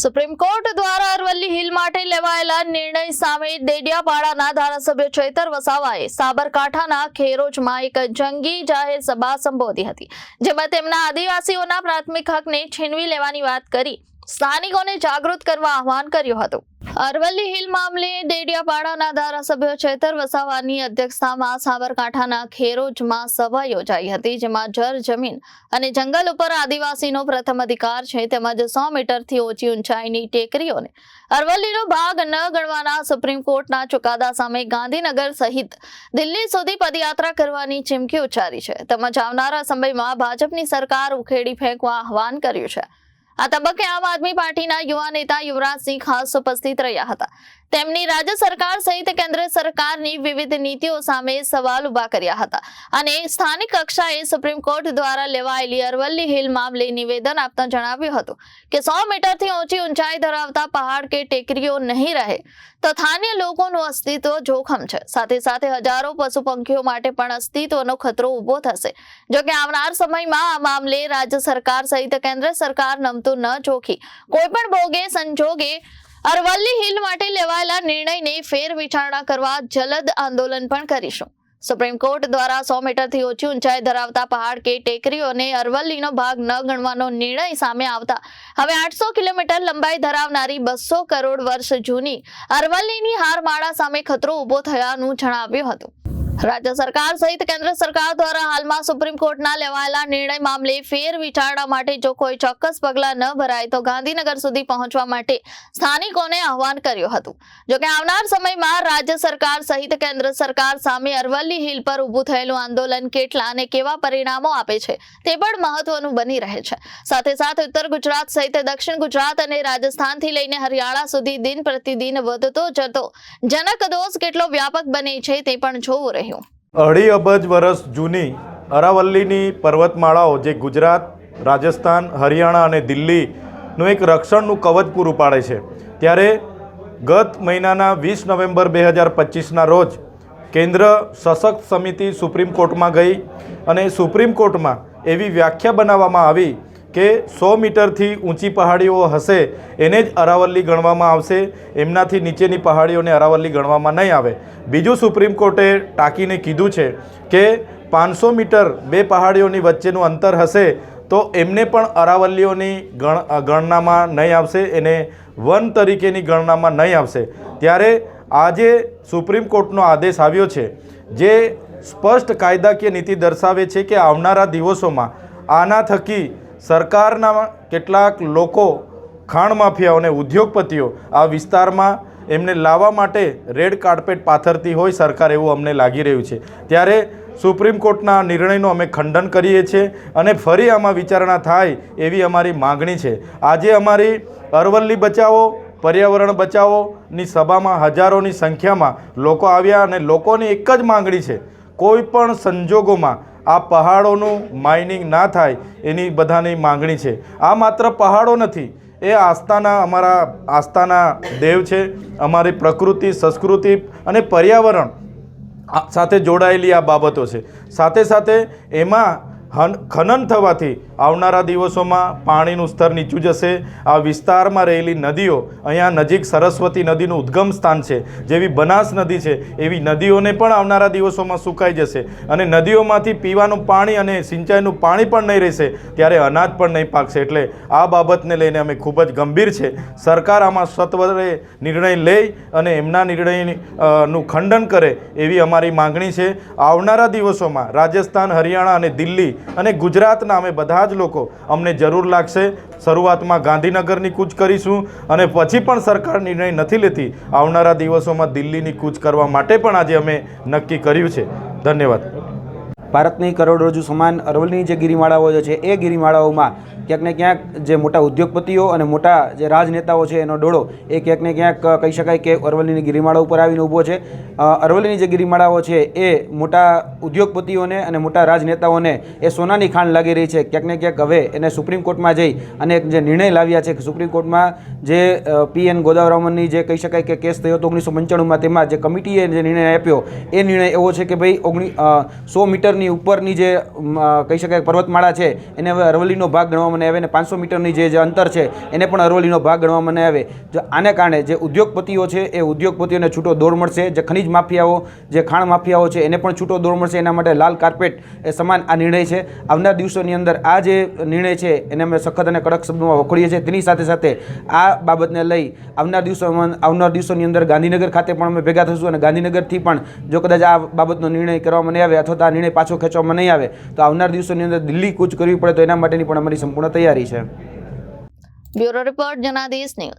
Supreme court દ્વારા Aravalli hill માટે લેવાયેલા નિર્ણય સામે દેડિયાપાડાના ધારાસભ્ય ચૈતર વસાવાએ સાબરકાંઠાના ખેરોજમાં એક જંગી જાહેર સભા સંબોધી હતી, જેમાં તેમના આદિવાસીઓના પ્રાથમિક હકને છીનવી લેવાની વાત કરી, સ્થાનિકોને જાગૃત કરવા આહવાન કર્યું હતું. અરવલ્લી હિલ મામલે દેડિયાપાડાના ધારાસભ્ય છેતર વસાવાની અધ્યક્ષતામાં સાબરકાંઠાના ખેરોજમાં સભા યોજાઈ હતી, જેમાં જર જમીન અને જંગલ ઉપર આદિવાસીનો પ્રથમ અધિકાર છે, તેમજ સો મીટરથી ઓછી ઊંચાઈની ટેકરીઓને. અરવલ્લીનો ભાગ ન ગણવાના સુપ્રીમ કોર્ટના ચુકાદા સામે ગાંધીનગર સહિત દિલ્હી સુધી પદયાત્રા કરવાની ચીમકી ઉચ્ચારી છે. તેમજ આવનારા સમયમાં ભાજપની સરકાર ઉખેડી ફેંકવા આહવાન કર્યું છે. આ તબક્કે આમ આદમી પાર્ટીના યુવા નેતા યુવરાજસિંહ ખાસ ઉપસ્થિત રહ્યા હતા. તેમની રાજ્ય સરકાર સહિત કેન્દ્ર સરકારની વિવિધ નીતિઓ સામે સવાલ ઊભા કર્યા હતા. અને સ્થાનિક કક્ષાએ સુપ્રીમ કોર્ટ દ્વારા લેવાયેલી અરવલ્લી હિલ મામલે નિવેદન આપતા જણાવ્યું હતું કે, સો મીટરથી ઊંચી ઊંચાઈ ધરાવતા પહાડ કે ટેકરીઓ નહીં રહે. તો સ્થાનિય લોકોનું અસ્તિત્વ જોખમ છે. સાથે સાથે હજારો પશુ પંખીઓ માટે પણ અસ્તિત્વનો ખતરો ઊભો થશે. જો કે આવનાર સમયમાં આ મામલે રાજ્ય સરકાર સહિત કેન્દ્ર સરકાર નમતું ન જોખી કોઈ પણ ભોગે, સંજોગે અરવલ્લી હિલ માટે લેવાયેલા નિર્ણયને ફેર વિચારણા કરવા જલદ આંદોલન પણ કરીશું. સુપ્રીમ કોર્ટ દ્વારા સો મીટરથી ઓછી ઊંચાઈ ધરાવતા પહાડ કે ટેકરીઓને અરવલ્લીનો ભાગ ન ગણવાનો નિર્ણય સામે આવતા. હવે આઠસો કિલોમીટર લંબાઈ ધરાવનારી બસો કરોડ વર્ષ જૂની અરવલ્લીની હારમાળા સામે ખતરો ઊભો થયાનું જણાવ્યું હતું. રાજ્ય સરકાર સહિત કેન્દ્ર સરકાર દ્વારા હાલમાં સુપ્રીમ કોર્ટના લેવાયેલા નિર્ણય મામલે ફેર વિચારણા માટે જો કોઈ ચોક્કસ પગલાં ન ભરાય તો ગાંધીનગર સુધી પહોંચવા માટે સ્થાનિકોને આહવાન કર્યું હતું. જોકે આવનાર સમયમાં રાજ્ય સરકાર સહિત કેન્દ્ર સરકાર સામે અરવલ્લી હિલ પર ઊભું થયેલું આંદોલન કેટલા અને કેવા પરિણામો આપે છે તે પણ મહત્વનું બની રહે છે. સાથે સાથે ઉત્તર ગુજરાત સહિત દક્ષિણ ગુજરાત અને રાજસ્થાનથી લઈને હરિયાણા સુધી દિન પ્રતિદિન વધતો જતો જનક દોષ કેટલો વ્યાપક બને છે તે પણ જોવું રહ્યું અઢી અબજ વર્ષ જૂની અરાવલ્લીની પર્વતમાળાઓ જે ગુજરાત, રાજસ્થાન, હરિયાણા અને દિલ્હીનું એક રક્ષણનું કવચ પૂરું પાડે છે. ત્યારે ગત મહિનાના વીસ નવેમ્બર બે હજાર પચીસના રોજ કેન્દ્ર સશક્ત સમિતિ સુપ્રીમ કોર્ટમાં ગઈ અને સુપ્રીમ કોર્ટમાં એવી વ્યાખ્યા બનાવવામાં આવી કે સો મીટરથી ઊંચી પહાડીઓ હશે એને જ અરાવલ્લી ગણવામાં આવશે. એમનાથી નીચેની પહાડીઓને અરાવલ્લી ગણવામાં નહીં આવે. બીજું સુપ્રીમ કોર્ટે ટાંકીને કીધું છે કે પાંચસો મીટર બે પહાડીઓની વચ્ચેનું અંતર હશે તો એમને પણ અરાવલ્લીઓની ગણ ગણનામાં નહીં આવશે. એને વન તરીકેની ગણનામાં નહીં આવશે. ત્યારે આજે સુપ્રીમ કોર્ટનો આદેશ આવ્યો છે જે સ્પષ્ટ કાયદાકીય નીતિ દર્શાવે છે કે આવનારા દિવસોમાં આના થકી સરકારના કેટલાક લોકો ખાણ માફિયાઓ અને ઉદ્યોગપતિઓ આ વિસ્તારમાં એમને લાવવા માટે રેડ કાર્પેટ પાથરતી હોય સરકાર એવું અમને લાગી રહ્યું છે. ત્યારે સુપ્રીમ કોર્ટના નિર્ણયનું અમે ખંડન કરીએ છીએ અને ફરી આમાં વિચારણા થાય એવી અમારી માગણી છે. આજે અમારી અરવલ્લી બચાવો, પર્યાવરણ બચાવોની સભામાં હજારોની સંખ્યામાં લોકો આવ્યા અને લોકોની એક જ માગણી છે. કોઈ પણ સંજોગોમાં આ પહાડોનું માઇનિંગ ના થાય એની બધાની માંગણી છે. આ માત્ર પહાડો નથી, એ આસ્થાના, અમારા આસ્થાના દેવ છે, અમારી પ્રકૃતિ, સંસ્કૃતિ અને પર્યાવરણ સાથે જોડાયેલી આ બાબતો છે. સાથે સાથે એમાં હન, ખનન થવાથી આવનારા દિવસોમાં પાણીનું સ્તર નીચું જશે. આ વિસ્તારમાં રહેલી નદીઓ અહીંયા નજીક સરસ્વતી નદીનું ઉદ્ગમ સ્થાન છે. જેવી બનાસ નદી છે, એવી નદીઓને પણ આવનારા દિવસોમાં સુકાઈ જશે. અને નદીઓમાંથી પીવાનું પાણી અને સિંચાઈનું પાણી પણ નહીં રહેશે, ત્યારે અનાજ પણ નહીં પાકશે. એટલે આ બાબતને લઈને અમે ખૂબ જ ગંભીર છે. સરકાર આમાં સત્વરે નિર્ણય લે અને એમના નિર્ણયનું ખંડન કરે એવી અમારી માંગણી છે. આવનારા દિવસોમાં રાજસ્થાન, હરિયાણા અને દિલ્હી અને ગુજરાતના અમે બધા જ લોકો. અમને જરૂર લાગશે શરૂઆતમાં ગાંધીનગરની કૂચ કરીશું અને પછી પણ સરકાર નિર્ણય નથી લેતી. આવનારા દિવસોમાં દિલ્હીની કૂચ કરવા માટે પણ આજે અમે નક્કી કર્યું છે. ધન્યવાદ. ભારતની કરોડરજ્જુ સમાન અરવલ્લીની જે ગિરિમાળાઓ છે, એ ગિરિમાળાઓમાં ક્યાંક ને ક્યાંક જે મોટા ઉદ્યોગપતિઓ અને મોટા જે રાજનેતાઓ છે, એનો ડોળો એ ક્યાંક ને ક્યાંક કહી શકાય કે અરવલ્લીની ગિરિમાળા ઉપર આવીને ઊભો છે. અરવલ્લીની જે ગિરિમાળાઓ છે, એ મોટા ઉદ્યોગપતિઓને અને મોટા રાજનેતાઓને એ સોનાની ખાણ લાગી રહી છે. ક્યાંક ને ક્યાંક હવે એને સુપ્રીમ કોર્ટમાં જઈ અને એક જે નિર્ણય લાવ્યા છે કે સુપ્રીમ કોર્ટમાં જે પી એન ગોદાવરામનની જે કહી શકાય કે કેસ થયો હતો ઓગણીસો પંચાણુંમાં, તેમાં જે કમિટીએ જે નિર્ણય આપ્યો, એ નિર્ણય એવો છે કે ભાઈ ઓગણી સો મીટરની મીટરની ઉપરની જે કહી શકાય, પર્વતમાળા છે, એને હવે અરવલ્લીનો ભાગ ગણવામાં આવે અને પાંચસો મીટરની જે અંતર છે, એને પણ અરવલ્લીનો ભાગ ગણવામાં આવે. જો આને કારણે જે ઉદ્યોગપતિઓ છે, એ ઉદ્યોગપતિઓને છૂટો દોર મળશે. જે ખનિજ માફિયાઓ, જે ખાણ માફિયાઓ છે, એને પણ છૂટો દોર મળશે. એના માટે લાલ કાર્પેટ એ સમાન આ નિર્ણય છે. આવનાર દિવસોની અંદર આ જે નિર્ણય છે, એને અમે સખત અને કડક શબ્દોમાં વખોડીએ છીએ. તેની સાથે સાથે આ બાબતને લઈ આવનાર દિવસોમાં, આવનાર દિવસોની અંદર ગાંધીનગર ખાતે પણ અમે ભેગા થશું અને ગાંધીનગરથી પણ જો કદાચ આ બાબતનો નિર્ણય કરવામાં આવે અથવા તો આ નિર્ણય પાછો ખેંચવામાં નહીં આવે, તો આવનાર દિવસોની અંદર દિલ્હી કૂચ કરવી પડે તો એના માટેની પણ અમારી સંપૂર્ણ તૈયારી છે. Bureau report Janadesh news.